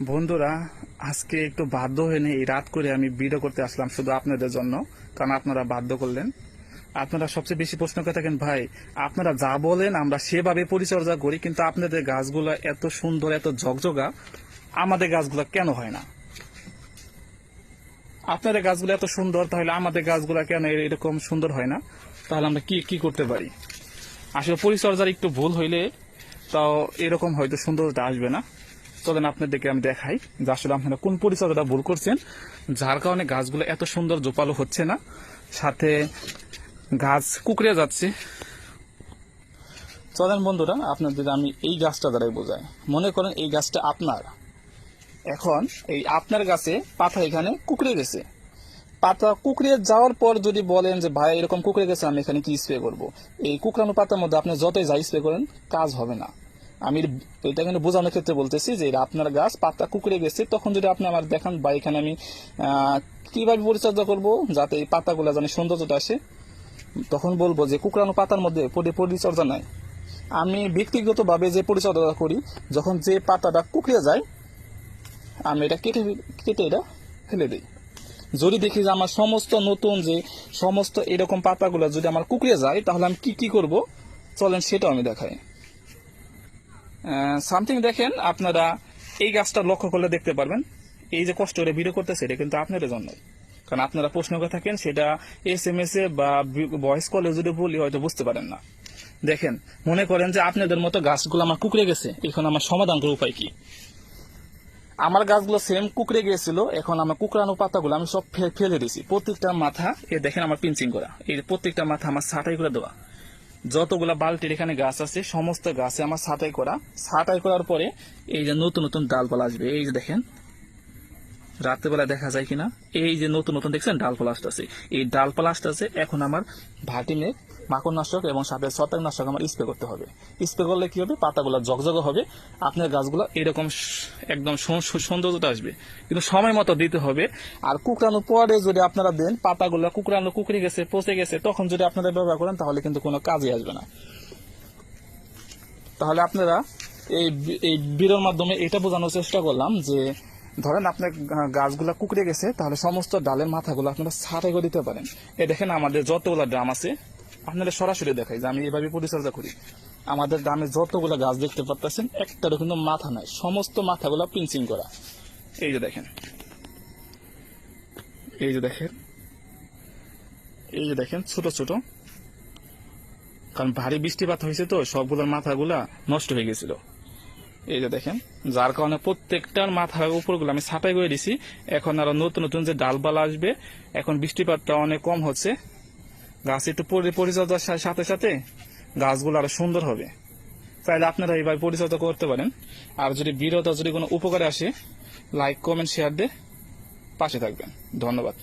বন্ধুরা, আজকে একটু বাধ্য হয়ে নেই এই রাত করে আমি ভিডিও করতে আসলাম শুধু আপনাদের জন্য, কারণ আপনারা বাধ্য করলেন। আপনারা সবচেয়ে বেশি প্রশ্ন করে থাকেন, ভাই, আপনারা যা বলেন, আমরা সেভাবে পরিচর্যা করি, কিন্তু আপনাদের গাছগুলো এত সুন্দর, এত ঝকঝকা, আমাদের গাছগুলো কেন হয় না? আপনাদের গাছগুলো এত সুন্দর, তাহলে আমাদের গাছগুলো কেন এরকম সুন্দর হয় না? তাহলে আমরা কি কি করতে পারি? আসলে পরিচর্যার একটু ভুল হইলে তাও এরকম হয়তো সুন্দরতা আসবে না। চলেন আপনাদেরকে আমি দেখাই যে আসলে আপনারা কোন পরিচর্যাটা ভুল করছেন। যার কারণে গাছগুলো এত সুন্দর জোপালো হচ্ছে না। সাথে গাছ কুকড়ে যাচ্ছে। চলেন বন্ধুরা, আপনাদের আমি এই গাছটা দ্বারাই বোঝাই। মনে করেন এই গাছটা আপনার। এখন এই আপনার গাছে পাতা এখানে কুকড়ে গেছে। পাতা কুকড়ে যাওয়ার পর যদি বলেন যে, ভাই, এরকম কুকড়ে গেছে, আমি এখানে কি স্প্রে করব? এই কুকড়ানো পাতার মধ্যে আপনি যতই যাই স্প্রে করেন, কাজ হবে না। আমি এটা কিন্তু বোঝানোর ক্ষেত্রে বলতেছি যে আপনার গাছ, পাতা কুকড়ে গেছে, তখন যদি আপনি আমার দেখান বা এখানে আমি কীভাবে পরিচর্যা করব যাতে এই পাতাগুলো যেন সৌন্দর্যটা আসে, তখন বলব যে কুকড়ানো পাতার মধ্যে পরিচর্যা নাই। আমি ব্যক্তিগতভাবে যে পরিচর্যা করি, যখন যে পাতাটা কুকড়ে যায়, আমি এটা কেটে কেটে এটা ফেলে দিই। যদি দেখি যে আমার সমস্ত নতুন যে সমস্ত এরকম পাতাগুলো যদি আমার কুকড়ে যায়, তাহলে আমি কি কি করব? চলেন সেটাও আমি দেখাই। সামথিং দেখেন, আপনারা এই গাছটা লক্ষ্য করলে দেখতে পারবেন। এই যে কষ্ট করে ভিডিও করতেছে, এটা কিন্তু আপনাদের জন্য। কারণ আপনারা প্রশ্ন করে থাকেন, সেটা এস এম এস এ বা ভয়েস কলে যদি বলি, হয়তো বুঝতে পারেন না। দেখেন, মনে করেন যে আপনাদের মতো গাছগুলো আমার কুকড়ে গেছে, এখন আমার সমাধান করার উপায় কি? আমার গাছগুলো সেম কুকড়ে গিয়েছিল, এখন আমার কুকড়ানো পাতাগুলো আমি সব ফেলে দিয়েছি। প্রত্যেকটা মাথা, এ দেখেন আমার পিঞ্চিং করা। এই প্রত্যেকটা মাথা আমার ছাটাই করে দেওয়া। যতগুলা বালতির এখানে গাছ আছে, সমস্ত গাছে আমার ছাটাই করা। ছাটাই করার পরে এই যে নতুন নতুন ডালপালা আসবে, এই যে দেখেন রাত্রেবেলা দেখা যায় কিনা, এই যে নতুন নতুন দেখছেন, ডাল ডালপালা আসতেছে। এই ডাল ডালপালা আসতেছে, এখন আমার ভাটিনে মাকড় নাশক এবং সাথে ছত্রাকনাশক আমার স্প্রে করতে হবে। স্প্রে করলে কি হবে? পাতাগুলো জগজগ হবে, আপনার গাছগুলো এরকম একদম সৌ- সৌ- সৌন্দর্যতা আসবে। কিন্তু সময় মতো দিতে হবে। আর কুকরানোর পরে যদি আপনারা দেন, পাতাগুলো কুকরানো কুকড়ে গেছে, পচে গেছে, তখন যদি আপনারা ব্যবহার করেন, তাহলে কিন্তু কোনো কাজে আসবে না। তাহলে আপনারা এই এই বিরোর মাধ্যমে এটা বোঝানোর চেষ্টা করলাম যে ধরেন আপনার গাছগুলা কুকড়ে গেছে, তাহলে সমস্ত ডালের মাথাগুলো আপনারা ছাটাই করে দিতে পারেন। এই দেখেন আমাদের যতগুলা ড্রাম আছে আপনারা সরাসরি দেখাই যে আমি এভাবে পরিচর্যা করি। আমাদের গ্রামে যতগুলো গাছ দেখতে পাচ্ছেন একটারও কিন্তু মাথা নাই, সমস্ত মাথাগুলো পিঞ্চিং করা। এই যে দেখেন। এই যে দেখেন। এই যে দেখেন, ছোট ছোট। কারণ ভারী বৃষ্টিপাত হয়েছে তো, সবগুলোর মাথাগুলা নষ্ট হয়ে গেছিল। এই যে দেখেন, যার কারণে প্রত্যেকটার মাথার উপরগুলো আমি ছাটাই করে দিছি। এখন আরও নতুন নতুন যে ডালপালা আসবে, এখন বৃষ্টিপাতটা অনেক কম হচ্ছে। গাছ একটু পরি- পরিচর্যার সাথে সাথে গাছগুলো আরও সুন্দর হবে। চাইলে আপনারা এইভাবে পরিচর্যা করতে পারেন। আর যদি বিরতা যদি কোনো উপকারে আসে লাইক কমেন্ট শেয়ার দিয়ে পাশে থাকবেন। ধন্যবাদ।